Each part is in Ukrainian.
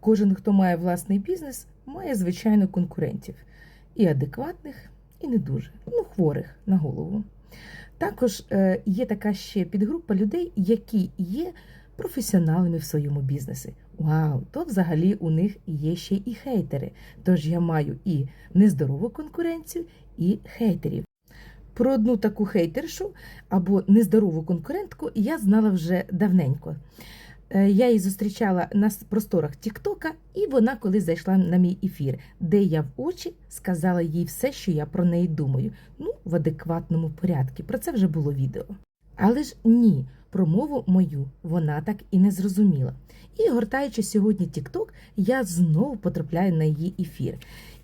кожен, хто має власний бізнес, має звичайно конкурентів і адекватних, і не дуже, ну, хворих на голову. Також е, є така ще підгрупа людей, які є професіоналами в своєму бізнесі. Вау, то взагалі у них є ще і хейтери. Тож я маю і нездорову конкуренцію, і хейтерів. Про одну таку хейтершу або нездорову конкурентку я знала вже давненько. Е, Я її зустрічала на просторах Тіктока, і вона колись зайшла на мій ефір, де я в очі сказала їй все, що я про неї думаю. Ну, в адекватному порядку. Про це вже було відео. Але ж ні, про мову мою вона так і не зрозуміла. І гортаючи сьогодні Тікток, я знову потрапляю на її ефір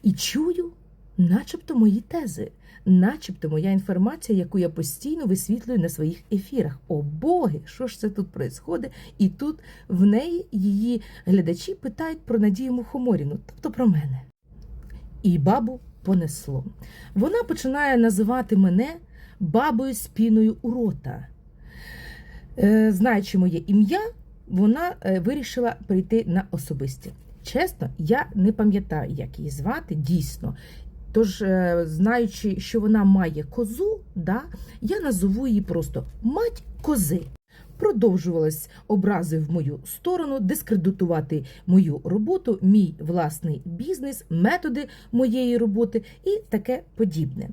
і чую, начебто, мої тези, начебто моя інформація, яку я постійно висвітлюю на своїх ефірах. О боги, що ж це тут відбувається? І тут в неї її глядачі питають про Надію Мухоморіну, тобто про мене. І бабу понесло. Вона починає називати мене бабою з піною у рота. Е, знаючи моє ім'я, вона е, вирішила перейти на особисті. Чесно, я не пам'ятаю, як її звати дійсно. Тож, е, знаючи, що вона має козу, да, я назову її просто мать кози. Продовжувалось образи в мою сторону, дискредитувати мою роботу, мій власний бізнес, методи моєї роботи і таке подібне.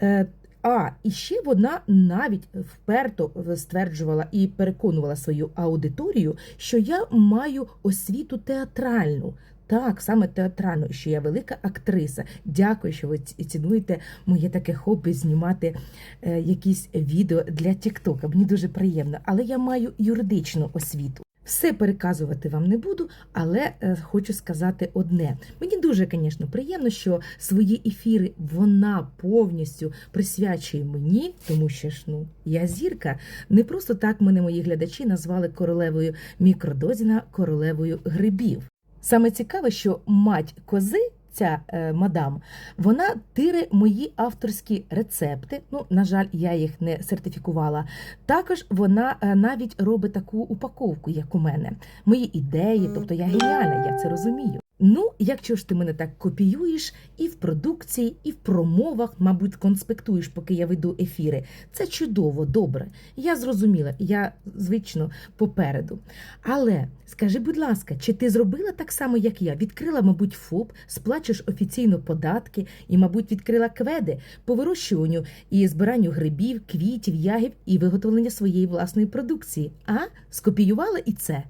Е, а і ще вона навіть вперто стверджувала і переконувала свою аудиторію, що я маю освіту театральну. Так, саме театральну, що я велика актриса. Дякую, що ви цінуєте моє таке хобі знімати е, якісь відео для Тіктока. Мені дуже приємно, але я маю юридичну освіту. Все переказувати вам не буду, але е, хочу сказати одне. Мені дуже, звісно, приємно, що свої ефіри вона повністю присвячує мені, тому що ж ну я зірка. Не просто так мене мої глядачі назвали королевою мікродозіна, королевою грибів. Саме цікаве, що мать кози. Ця е, мадам, вона тире мої авторські рецепти. Ну, на жаль, я їх не сертифікувала. Також вона е, навіть робить таку упаковку, як у мене. Мої ідеї, тобто я геніальна, я це розумію. Ну, якщо ж ти мене так копіюєш і в продукції, і в промовах, мабуть, конспектуєш, поки я веду ефіри. Це чудово, добре. Я зрозуміла, я звично попереду. Але скажи, будь ласка, чи ти зробила так само, як я? Відкрила, мабуть, ФОП, сплачеш офіційно податки і, мабуть, відкрила кведи по вирощуванню і збиранню грибів, квітів, ягів і виготовлення своєї власної продукції. А скопіювала і це.